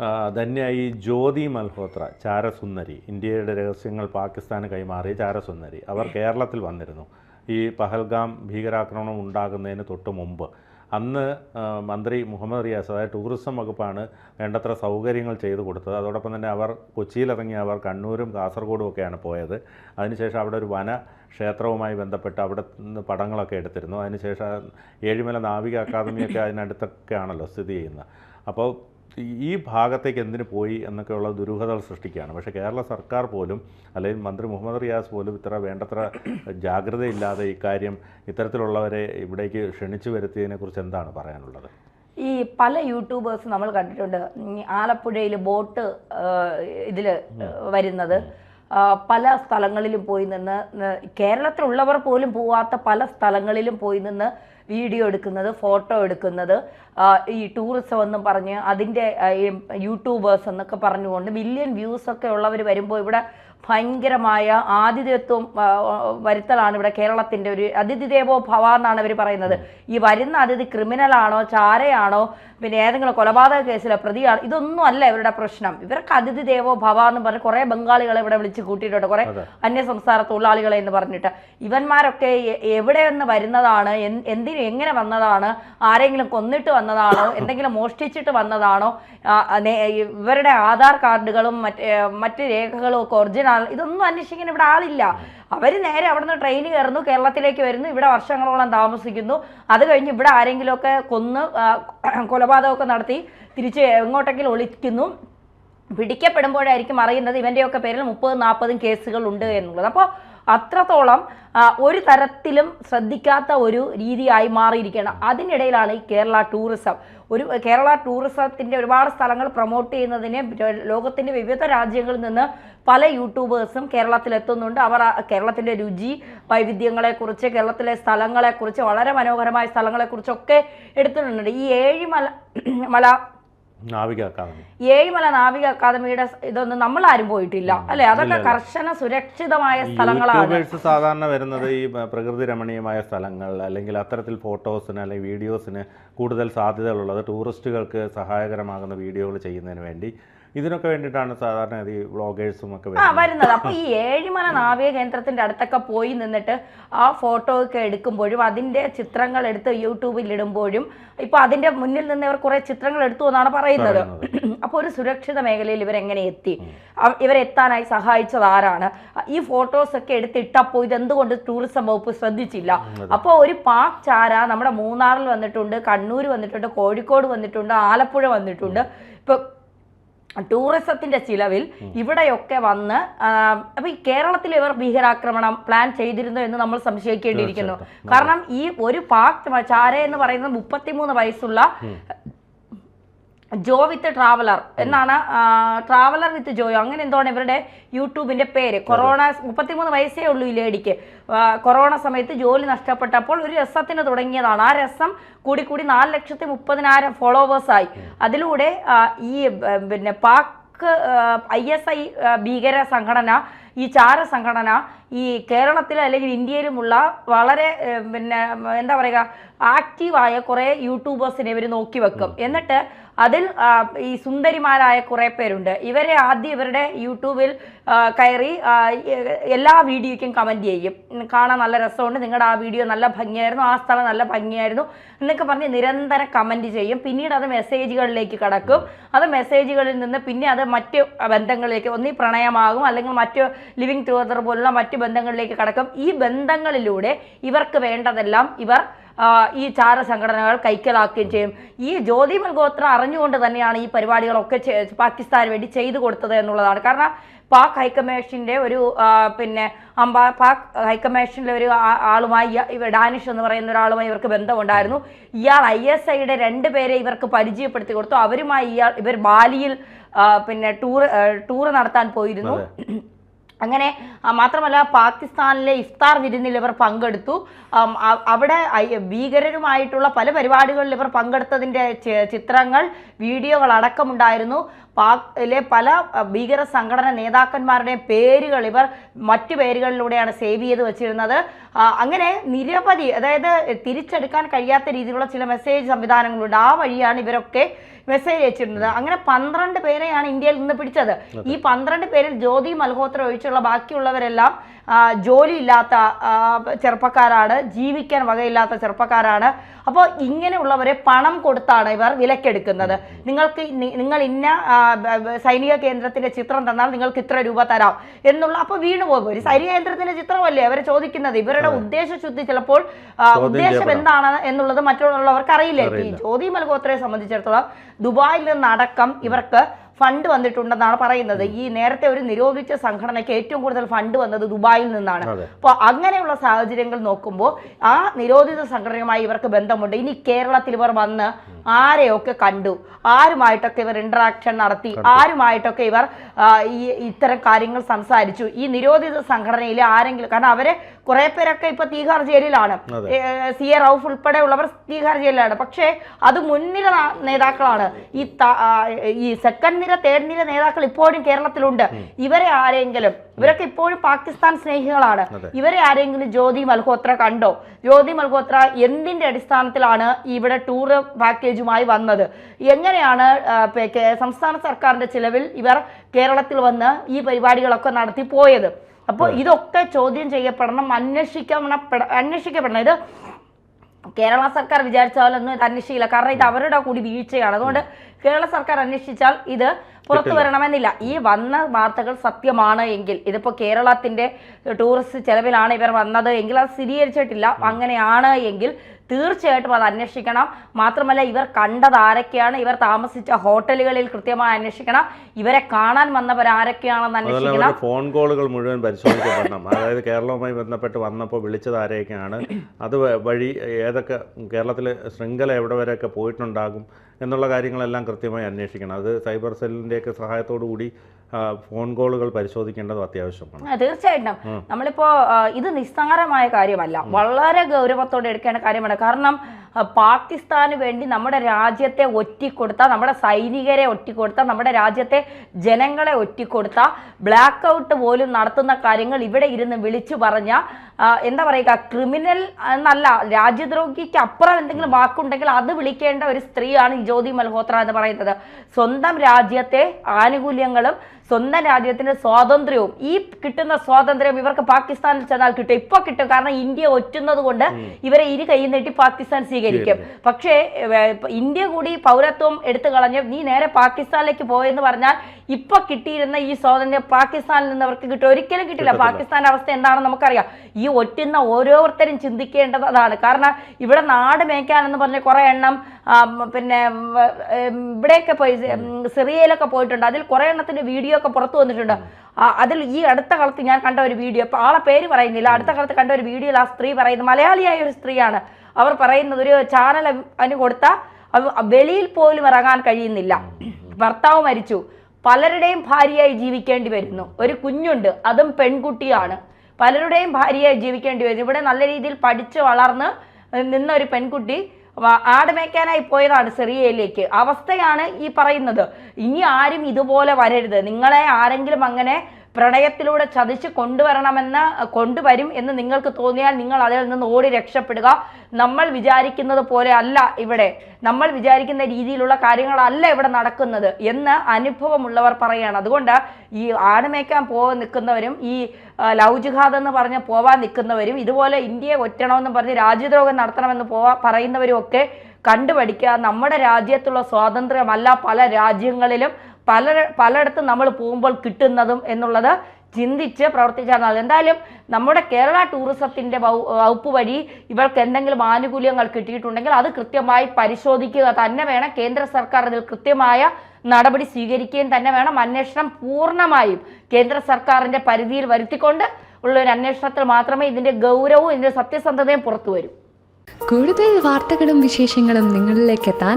ആ, ധന്യ ഈ ജ്യോതി മൽഹോത്ര ചാരസുന്ദരി. ഇന്ത്യയുടെ രഹസ്യങ്ങൾ പാകിസ്ഥാന് കൈമാറിയ ചാരസുന്ദരി. അവർ കേരളത്തിൽ വന്നിരുന്നു. ഈ പഹൽഗാം ഭീകരാക്രമണം ഉണ്ടാകുന്നതിന് തൊട്ട് മുമ്പ്. അന്ന് മന്ത്രി മുഹമ്മദ് റിയാസ് അതായത് ടൂറിസം വകുപ്പാണ് വേണ്ടത്ര സൗകര്യങ്ങൾ ചെയ്തു കൊടുത്തത്. അതോടൊപ്പം തന്നെ അവർ കൊച്ചിയിലിറങ്ങി അവർ കണ്ണൂരും കാസർഗോഡും ഒക്കെയാണ് പോയത്. അതിനുശേഷം അവിടെ ഒരു വന ക്ഷേത്രവുമായി ബന്ധപ്പെട്ട് അവിടെ നിന്ന് പടങ്ങളൊക്കെ എടുത്തിരുന്നു. അതിനുശേഷം ഏഴിമല നാവിക അക്കാദമിയൊക്കെ അതിനടുത്തൊക്കെയാണല്ലോ സ്ഥിതി ചെയ്യുന്നത്. അപ്പോൾ ഈ- ഭാഗത്തേക്ക് എന്തിനു പോയി എന്നൊക്കെയുള്ള ദുരൂഹതകൾ സൃഷ്ടിക്കുകയാണ്. പക്ഷേ കേരള സർക്കാർ പോലും അല്ലെങ്കിൽ മന്ത്രി മുഹമ്മദ് റിയാസ് പോലും ഇത്ര വേണ്ടത്ര ജാഗ്രതയില്ലാതെ ഇക്കാര്യം ഇത്തരത്തിലുള്ളവരെ ഇവിടേക്ക് ക്ഷണിച്ചു വരുത്തിയതിനെക്കുറിച്ച് എന്താണ് പറയാനുള്ളത്? ഈ പല യൂട്യൂബേഴ്സ് നമ്മൾ കണ്ടിട്ടുണ്ട്. ആലപ്പുഴയിൽ ബോട്ട് ഇതിൽ വരുന്നത്. പല സ്ഥലങ്ങളിലും പോയി നിന്ന് കേരളത്തിലുള്ളവർ പോലും പോവാത്ത പല സ്ഥലങ്ങളിലും പോയി നിന്ന് വീഡിയോ എടുക്കുന്നത് ഫോട്ടോ എടുക്കുന്നത്. ഈ ടൂറിസം എന്നും പറഞ്ഞ് അതിന്റെ യൂട്യൂബേഴ്സ് എന്നൊക്കെ പറഞ്ഞുകൊണ്ട് മില്യൺ വ്യൂസ് ഒക്കെ ഉള്ളവർ വരുമ്പോൾ ഇവിടെ ഭയങ്കരമായ ആതിഥ്യത്വം വരുത്തലാണ് ഇവിടെ കേരളത്തിന്റെ ഒരു അതിഥി ദേവോ ഭവ എന്നാണ് അവർ പറയുന്നത്. ഈ വരുന്ന അതിഥി ക്രിമിനലാണോ ചാരയാണോ പിന്നെ ഏതെങ്കിലും കൊലപാതക കേസിലെ പ്രതിയാണ് ഇതൊന്നും അല്ല ഇവരുടെ പ്രശ്നം. ഇവർക്ക് അതിഥി ദേവോ ഭവ എന്ന് പറഞ്ഞ് കുറേ ബംഗാളികളെ ഇവിടെ വിളിച്ച് കൂട്ടിയിട്ടുണ്ട്. കുറേ. അന്യസംസ്ഥാന തൊഴിലാളികളെ എന്ന് പറഞ്ഞിട്ട്. ഇവന്മാരൊക്കെ എവിടെ നിന്ന് വരുന്നതാണ് എന്തിന് എങ്ങനെ വന്നതാണ് ആരെങ്കിലും കൊന്നിട്ട് വന്നതാണോ എന്തെങ്കിലും മോഷ്ടിച്ചിട്ട് വന്നതാണോ ഇവരുടെ ആധാർ കാർഡുകളും മറ്റ് മറ്റ് രേഖകളും ഒക്കെ ഒറിജിനൽ ഇതൊന്നും അന്വേഷിക്കാൻ ഇവിടെ ആളില്ല. അവർ നേരെ അവിടുന്ന് ട്രെയിൻ കയറുന്നു കേരളത്തിലേക്ക് വരുന്നു. ഇവിടെ വർഷങ്ങളോളം താമസിക്കുന്നു. അത് കഴിഞ്ഞ് ഇവിടെ ആരെങ്കിലുമൊക്കെ കൊന്ന് കൊലപാതകമൊക്കെ നടത്തി തിരിച്ച് എങ്ങോട്ടെങ്കിലും ഒളിക്കുന്നു. പിടിക്കപ്പെടുമ്പോഴായിരിക്കും അറിയുന്നത് ഇവന്റെയൊക്കെ പേരിൽ മുപ്പതും നാൽപ്പതും കേസുകൾ ഉണ്ട് എന്നുള്ളത്. അപ്പോൾ അത്രത്തോളം ഒരു തരത്തിലും ശ്രദ്ധിക്കാത്ത ഒരു രീതിയായി മാറിയിരിക്കുകയാണ്. അതിനിടയിലാണ് ഈ കേരള ടൂറിസം. ഒരു കേരള ടൂറിസത്തിന്റെ ഒരുപാട് സ്ഥലങ്ങൾ പ്രൊമോട്ട് ചെയ്യുന്നതിന് ലോകത്തിന്റെ വിവിധ രാജ്യങ്ങളിൽ നിന്ന് പല യൂട്യൂബേഴ്സും കേരളത്തിലെത്തുന്നുണ്ട്. അവർ ആ കേരളത്തിന്റെ രുചി വൈവിധ്യങ്ങളെക്കുറിച്ച് കേരളത്തിലെ സ്ഥലങ്ങളെക്കുറിച്ച് വളരെ മനോഹരമായ സ്ഥലങ്ങളെക്കുറിച്ചൊക്കെ എടുത്തിട്ടുണ്ട്. ഈ ഏഴിമല മല നാവിക അക്കാദമി ഏഴിമല നാവിക അക്കാദമിയുടെ ഇതൊന്നും നമ്മൾ ആരും പോയിട്ടില്ല അല്ലെ? അതൊക്കെ കർശന സുരക്ഷിതമായ സ്ഥലങ്ങളാണ്. സാധാരണ വരുന്നത് ഈ പ്രകൃതി രമണീയമായ സ്ഥലങ്ങൾ അല്ലെങ്കിൽ അത്തരത്തിൽ ഫോട്ടോസിന് അല്ലെങ്കിൽ വീഡിയോസിന് കൂടുതൽ സാധ്യതകളുള്ളത് ടൂറിസ്റ്റുകൾക്ക് സഹായകരമാകുന്ന വീഡിയോകൾ ചെയ്യുന്നതിന് വേണ്ടി. ഇതിനൊക്കെ വേണ്ടിയിട്ടാണ് സാധാരണ ഈ വ്ളോഗേഴ്സും ഒക്കെ ആ വരുന്നത്. അപ്പൊ ഈ ഏഴിമല നാവിക കേന്ദ്രത്തിന്റെ അടുത്തൊക്കെ പോയി നിന്നിട്ട് ആ ഫോട്ടോ ഒക്കെ എടുക്കുമ്പോഴും അതിന്റെ ചിത്രങ്ങൾ എടുത്ത് യൂട്യൂബിൽ ഇടുമ്പോഴും ഇപ്പൊ അതിന്റെ മുന്നിൽ നിന്ന് ഇവർ കുറെ ചിത്രങ്ങൾ എടുത്തു എന്നാണ് പറയുന്നത്. അപ്പോൾ ഒരു സുരക്ഷിത മേഖലയിൽ ഇവരെങ്ങനെ എത്തി? ഇവരെത്താനായി സഹായിച്ചത് ആരാണ്? ഈ ഫോട്ടോസ് ഒക്കെ എടുത്തിട്ടപ്പോൾ ഇതെന്തുകൊണ്ട് ടൂറിസം വകുപ്പ് ശ്രദ്ധിച്ചില്ല? അപ്പോൾ ഒരു പാക് ചാര നമ്മുടെ മൂന്നാറിൽ വന്നിട്ടുണ്ട് കണ്ണൂർ വന്നിട്ടുണ്ട് കോഴിക്കോട് വന്നിട്ടുണ്ട് ആലപ്പുഴ വന്നിട്ടുണ്ട്. ഇപ്പൊ ടൂറിസത്തിന്റെ ചിലവിൽ ഇവിടെയൊക്കെ വന്ന് അപ്പൊ ഈ കേരളത്തിൽ ഇവർ ഭീകരാക്രമണം പ്ലാൻ ചെയ്തിരുന്നു എന്ന് നമ്മൾ സംശയിക്കേണ്ടിയിരിക്കുന്നു. കാരണം ഈ ഒരു പാക് ചാര എന്ന് പറയുന്നത് മുപ്പത്തിമൂന്ന് വയസ്സുള്ള ജോ വിത്ത് ട്രാവലർ എന്നാണ് ട്രാവലർ വിത്ത് ജോയോ അങ്ങനെ എന്തോണ് ഇവരുടെ യൂട്യൂബിന്റെ പേര്? കൊറോണ മുപ്പത്തിമൂന്ന് വയസ്സേ ഉള്ളൂ ഈ ലേഡിക്ക്. കൊറോണ സമയത്ത് ജോലി നഷ്ടപ്പെട്ടപ്പോൾ ഒരു രസത്തിന് തുടങ്ങിയതാണ്. ആ രസം കൂടി കൂടി നാല് ലക്ഷത്തി മുപ്പതിനായിരം ഫോളോവേഴ്സായി അതിലൂടെ ഈ പിന്നെ പാക് ഐ എസ് ഐ ഭീകര സംഘടന ഈ ചാര സംഘടന ഈ കേരളത്തിൽ അല്ലെങ്കിൽ ഇന്ത്യയിലുമുള്ള വളരെ പിന്നെ എന്താ പറയുക ആക്റ്റീവായ കുറേ യൂട്യൂബേഴ്സിനെ ഇവർ നോക്കി വെക്കും. എന്നിട്ട് അതിൽ ഈ സുന്ദരിമാരായ കുറേ പേരുണ്ട്. ഇവരെ ആദ്യം ഇവരുടെ യൂട്യൂബിൽ കയറി എല്ലാ വീഡിയോയ്ക്കും കമന്റ് ചെയ്യും. കാണാൻ നല്ല രസമുണ്ട്. നിങ്ങളുടെ ആ വീഡിയോ നല്ല ഭംഗിയായിരുന്നു. ആ സ്ഥലം നല്ല ഭംഗിയായിരുന്നു എന്നൊക്കെ പറഞ്ഞ് നിരന്തരം കമന്റ് ചെയ്യും. പിന്നീട് അത് മെസ്സേജുകളിലേക്ക് കടക്കും. അത് മെസ്സേജുകളിൽ നിന്ന് പിന്നെ അത് മറ്റ് ബന്ധങ്ങളിലേക്ക് ഒന്നീ പ്രണയമാകും അല്ലെങ്കിൽ മറ്റ് ലിവിങ് ടുഗദർ പോലുള്ള മറ്റ് ബന്ധങ്ങളിലേക്ക് കടക്കും. ഈ ബന്ധങ്ങളിലൂടെ ഇവർക്ക് വേണ്ടതെല്ലാം ഇവർ ഈ ചാര സംഘടനകൾ കൈക്കലാക്കുകയും ചെയ്യും. ഈ ജ്യോതി മൽഗോത്ര അറിഞ്ഞുകൊണ്ട് തന്നെയാണ് ഈ പരിപാടികളൊക്കെ പാകിസ്ഥാന് വേണ്ടി ചെയ്തു കൊടുത്തത് എന്നുള്ളതാണ്. കാരണം പാക് ഹൈക്കമ്മീഷന്റെ ഒരു പിന്നെ അംബാ പാക് ഹൈക്കമ്മീഷനിലെ ഒരു ആളുമായി ഇവർ ഇവ ഡാനിഷ് എന്ന് പറയുന്ന ഒരാളുമായി ഇവർക്ക് ബന്ധമുണ്ടായിരുന്നു. ഇയാൾ ഐ എസ് ഐയുടെ രണ്ട് പേരെ ഇവർക്ക് പരിചയപ്പെടുത്തി കൊടുത്തു. അവരുമായി ഇയാൾ ഇവർ ബാലിയിൽ പിന്നെ ടൂർ ടൂർ നടത്താൻ പോയിരുന്നു. അങ്ങനെ മാത്രമല്ല പാകിസ്ഥാനിലെ ഇഫ്താർ വിരുന്നിൽ ഇവർ പങ്കെടുത്തു. അവിടെ ഭീകരരുമായിട്ടുള്ള പല പരിപാടികളിൽ ഇവർ പങ്കെടുത്തതിന്റെ ചിത്രങ്ങൾ വീഡിയോകൾ അടക്കമുണ്ടായിരുന്നു. പാകിലെ പല ഭീകര സംഘടന നേതാക്കന്മാരുടെയും പേരുകൾ ഇവർ മറ്റു പേരുകളിലൂടെയാണ് സേവ് ചെയ്ത് വെച്ചിരുന്നത്. അങ്ങനെ നിരവധി അതായത് തിരിച്ചെടുക്കാൻ കഴിയാത്ത രീതിയിലുള്ള ചില മെസ്സേജ് സംവിധാനങ്ങളുണ്ട്. ആ വഴിയാണ് ഇവരൊക്കെ മെസ്സേജ് അയച്ചിരുന്നത്. അങ്ങനെ പന്ത്രണ്ട് പേരെയാണ് ഇന്ത്യയിൽ നിന്ന് പിടിച്ചത്. ഈ പന്ത്രണ്ട് പേരിൽ ജ്യോതി മൽഹോത്ര ഒഴിച്ചുള്ള ബാക്കിയുള്ളവരെല്ലാം ജോലി ഇല്ലാത്ത ചെറുപ്പക്കാരാണ് ജീവിക്കാൻ വകയില്ലാത്ത ചെറുപ്പക്കാരാണ്. അപ്പോൾ ഇങ്ങനെയുള്ളവരെ പണം കൊടുത്താണ് ഇവർ വിലക്കെടുക്കുന്നത്. നിങ്ങൾക്ക് നിങ്ങൾ ഇന്ന സൈനിക കേന്ദ്രത്തിന്റെ ചിത്രം തന്നാൽ നിങ്ങൾക്ക് ഇത്ര രൂപ തരാം എന്നുള്ള അപ്പോൾ വീണു പോകും. ഒരു സൈനിക കേന്ദ്രത്തിന്റെ ചിത്രമല്ലേ അവരെ ചോദിക്കുന്നത്? ഇവരുടെ ഉദ്ദേശശുദ്ധി ചിലപ്പോൾ ഉദ്ദേശം. എന്താണ് എന്നുള്ളത് മറ്റുള്ളവർക്ക് അറിയില്ല. ഈ ജ്യോതി മൽഹോത്രയെ സംബന്ധിച്ചിടത്തോളം ദുബായിൽ നിന്നടക്കം ഇവർക്ക് ഫണ്ട് വന്നിട്ടുണ്ടെന്നാണ് പറയുന്നത്. ഈ നേരത്തെ ഒരു നിരോധിച്ച സംഘടനയ്ക്ക് ഏറ്റവും കൂടുതൽ ഫണ്ട് വന്നത് ദുബായിൽ നിന്നാണ്. അപ്പോൾ അങ്ങനെയുള്ള സാഹചര്യങ്ങൾ നോക്കുമ്പോൾ ആ നിരോധിത സംഘടനയുമായി ഇവർക്ക് ബന്ധമുണ്ട്. ഇനി കേരളത്തിൽ ഇവർ വന്ന് ആരെയൊക്കെ കണ്ടു? ആരുമായിട്ടൊക്കെ ഇവർ ഇന്ററാക്ഷൻ നടത്തി? ആരുമായിട്ടൊക്കെ ഇവർ ഈ ഇത്തരം കാര്യങ്ങൾ സംസാരിച്ചു? ഈ നിരോധിത സംഘടനയിലെ ആരെങ്കിലും കാരണം അവരെ കുറെ പേരൊക്കെ ഇപ്പൊ തീഹാർ ജയിലിലാണ്. സി എ റൌഫ് ഉൾപ്പെടെ ഉള്ളവർ തീഹാർ ജയിലിലാണ്. പക്ഷേ അത് മുൻനിര നേതാക്കളാണ്. ഈ ഈ സെക്കൻഡ് നിര തേർഡ് നിര നേതാക്കൾ ഇപ്പോഴും കേരളത്തിലുണ്ട്. ഇവരെ ആരെങ്കിലും ഇവരൊക്കെ ഇപ്പോഴും പാകിസ്ഥാൻ സ്നേഹികളാണ്. ഇവരെ ആരെങ്കിലും ജ്യോതി മൽഹോത്ര കണ്ടോ? ജ്യോതി മൽഹോത്ര എന്തിന്റെ അടിസ്ഥാനത്തിലാണ് ഇവിടെ ടൂർ പാക്കേജുമായി വന്നത്? എങ്ങനെയാണ് സംസ്ഥാന സർക്കാരിന്റെ ചിലവിൽ ഇവർ കേരളത്തിൽ വന്ന് ഈ പരിപാടികളൊക്കെ നടത്തി പോയത്? അപ്പോൾ ഇതൊക്കെ ചോദ്യം ചെയ്യപ്പെടണം അന്വേഷിക്കണം അന്വേഷിക്കപ്പെടണം. ഇത് കേരള സർക്കാർ വിചാരിച്ചാലൊന്നും ഇത് അന്വേഷിക്കില്ല. കാരണം ഇത് അവരുടെ കൂടി വീഴ്ചയാണ്. അതുകൊണ്ട് കേരള സർക്കാർ അന്വേഷിച്ചാൽ ഇത് പുറത്തു വരണമെന്നില്ല. ഈ വന്ന വാർത്തകൾ സത്യമാണ് എങ്കിൽ ഇതിപ്പോൾ കേരളത്തിന്റെ ടൂറിസ്റ്റ് ചെലവിലാണ് ഇവർ വന്നത് എങ്കിൽ അത് സ്ഥിരീകരിച്ചിട്ടില്ല. അങ്ങനെയാണ് എങ്കിൽ തീർച്ചയായിട്ടും അത് അന്വേഷിക്കണം. മാത്രമല്ല ഇവർ കണ്ടത് ആരൊക്കെയാണ്? ഇവർ താമസിച്ച ഹോട്ടലുകളിൽ കൃത്യമായി അന്വേഷിക്കണം. ഇവരെ കാണാൻ വന്നവർ ആരൊക്കെയാണെന്ന് അന്വേഷിക്കണം. ഫോൺ കോളുകൾ മുഴുവൻ പരിശോധിക്കപ്പെടണം. അതായത് കേരളവുമായി ബന്ധപ്പെട്ട് വന്നപ്പോൾ വിളിച്ചത് ആരെയൊക്കെയാണ്? അത് വഴി ഏതൊക്കെ കേരളത്തിൽ ശൃംഖല എവിടെ വരെയൊക്കെ പോയിട്ടുണ്ടാകും? എന്നുള്ള കാര്യങ്ങളെല്ലാം കൃത്യമായി അന്വേഷിക്കണം. അത് സൈബർ സെല്ലിന്റെയൊക്കെ സഹായത്തോടു കൂടി ഫോൺ കോളുകൾ പരിശോധിക്കേണ്ടത് അത്യാവശ്യമാണ്. തീർച്ചയായിട്ടും. നമ്മളിപ്പോ ഇത് നിസ്സാരമായ കാര്യമല്ല. വളരെ ഗൗരവത്തോടെ എടുക്കേണ്ട കാര്യമാണ്. കാരണം പാകിസ്ഥാന് വേണ്ടി നമ്മുടെ രാജ്യത്തെ ഒറ്റിക്കൊടുത്ത നമ്മുടെ സൈനികരെ ഒറ്റിക്കൊടുത്ത നമ്മുടെ രാജ്യത്തെ ജനങ്ങളെ ഒറ്റിക്കൊടുത്ത ബ്ലാക്ക് ഔട്ട് പോലും നടത്തുന്ന കാര്യങ്ങൾ ഇവിടെ ഇരുന്ന് വിളിച്ചു പറഞ്ഞ എന്താ പറയുക ക്രിമിനൽ എന്നല്ല രാജ്യദ്രോഹിക്ക് അപ്പുറം എന്തെങ്കിലും വാക്കുണ്ടെങ്കിൽ അത് വിളിക്കേണ്ട ഒരു സ്ത്രീയാണ് ജ്യോതി മൽഹോത്ര എന്ന് പറയുന്നത്. സ്വന്തം രാജ്യത്തെ ആനുകൂല്യങ്ങളും സ്വന്തം രാജ്യത്തിന് സ്വാതന്ത്ര്യവും ഈ കിട്ടുന്ന സ്വാതന്ത്ര്യം ഇവർക്ക് പാകിസ്ഥാനിൽ ചെന്നാൽ കിട്ടും. ഇപ്പൊ കിട്ടും. കാരണം ഇന്ത്യ ഒറ്റുന്നത് കൊണ്ട് ഇവരെ ഇരു കൈ നീട്ടി പാകിസ്ഥാൻ സ്വീകരിക്കും. പക്ഷേ ഇന്ത്യ കൂടി പൗരത്വം എടുത്തു കളഞ്ഞ് നീ നേരെ പാകിസ്ഥാനിലേക്ക് പോയെന്ന് പറഞ്ഞാൽ ഇപ്പൊ കിട്ടിയിരുന്ന ഈ സ്വാതന്ത്ര്യം പാകിസ്ഥാനിൽ നിന്ന് അവർക്ക് കിട്ടും. ഒരിക്കലും കിട്ടില്ല. പാകിസ്ഥാൻ പാകിസ്ഥാന്റെ അവസ്ഥ എന്താണെന്ന് നമുക്കറിയാം. ഈ ഒറ്റുന്ന ഓരോരുത്തരും ചിന്തിക്കേണ്ടതാണ് കാരണം ഇവിടെ നാട് മേയ്ക്കാനെന്ന് പറഞ്ഞ കുറെ എണ്ണം പിന്നെ ഇവിടെയൊക്കെ പോയി സിറിയയിലൊക്കെ പോയിട്ടുണ്ട്. അതിൽ കുറെ എണ്ണത്തിന്റെ വീഡിയോ ഒക്കെ പുറത്തു വന്നിട്ടുണ്ട്. അതിൽ ഈ അടുത്ത കാലത്ത് ഞാൻ കണ്ട ഒരു വീഡിയോ ഇപ്പൊ ആളെ പേര് പറയുന്നില്ല. അടുത്ത കാലത്ത് കണ്ട ഒരു വീഡിയോയിൽ ആ സ്ത്രീ പറയുന്നത് മലയാളിയായ ഒരു സ്ത്രീയാണ്. അവർ പറയുന്നത് ഒരു ചാനൽ അതിന് കൊടുത്ത വെളിയിൽ പോലും ഇറങ്ങാൻ കഴിയുന്നില്ല. ഭർത്താവ് മരിച്ചു. പലരുടെയും ഭാര്യയായി ജീവിക്കേണ്ടി വരുന്നു. ഒരു കുഞ്ഞുണ്ട് അതും പെൺകുട്ടിയാണ്. പലരുടെയും ഭാര്യയായി ജീവിക്കേണ്ടി വരുന്നു. ഇവിടെ നല്ല രീതിയിൽ പഠിച്ച് വളർന്ന് നിന്ന ഒരു പെൺകുട്ടി ആട് മേയ്ക്കാനായി പോയതാണ് സിറിയയിലേക്ക് അവസ്ഥയാണ് ഈ പറയുന്നത്. ഇനി ആരും ഇതുപോലെ വരരുത്. നിങ്ങളെ ആരെങ്കിലും അങ്ങനെ പ്രണയത്തിലൂടെ ചതിച്ച് കൊണ്ടുവരണമെന്ന് കൊണ്ടുവരും എന്ന് നിങ്ങൾക്ക് തോന്നിയാൽ നിങ്ങൾ അതിൽ നിന്ന് ഓടി രക്ഷപ്പെടുക. നമ്മൾ വിചാരിക്കുന്നത് പോലെ അല്ല ഇവിടെ. നമ്മൾ വിചാരിക്കുന്ന രീതിയിലുള്ള കാര്യങ്ങളല്ല ഇവിടെ നടക്കുന്നത് എന്ന് അനുഭവമുള്ളവർ പറയുകയാണ് അതുകൊണ്ട് ഈ ആടുമേക്കാൻ പോകാൻ നിൽക്കുന്നവരും ഈ ലവ് ജിഹാദ് എന്ന് പറഞ്ഞ് പോവാൻ നിൽക്കുന്നവരും ഇതുപോലെ ഇന്ത്യയെ ഒറ്റണമെന്ന് പറഞ്ഞ് രാജ്യദ്രോഹം നടത്തണമെന്ന് പോവാ പറയുന്നവരും ഒക്കെ കണ്ടുപഠിക്കുക. നമ്മുടെ രാജ്യത്തുള്ള സ്വാതന്ത്ര്യമല്ല പല രാജ്യങ്ങളിലും പല പലയിടത്തും നമ്മൾ പോകുമ്പോൾ കിട്ടുന്നതും എന്നുള്ളത് ചിന്തിച്ച് പ്രവർത്തിച്ചാൽ മതി. എന്തായാലും നമ്മുടെ കേരള ടൂറിസത്തിന്റെ വകുപ്പ് വഴി ഇവർക്ക് എന്തെങ്കിലും ആനുകൂല്യങ്ങൾ കിട്ടിയിട്ടുണ്ടെങ്കിൽ അത് കൃത്യമായി പരിശോധിക്കുക തന്നെ വേണം. കേന്ദ്ര സർക്കാർ ഇതിൽ കൃത്യമായ നടപടി സ്വീകരിക്കുകയും തന്നെ വേണം. അന്വേഷണം പൂർണമായും കേന്ദ്ര സർക്കാരിന്റെ പരിധിയിൽ വരുത്തിക്കൊണ്ട് ഉള്ള ഒരു അന്വേഷണത്തിൽ മാത്രമേ ഇതിന്റെ ഗൗരവവും ഇതിന്റെ സത്യസന്ധതയും പുറത്തു വരൂ. കൂടുതൽ വാർത്തകളും വിശേഷങ്ങളും നിങ്ങളിലേക്ക് എത്താൻ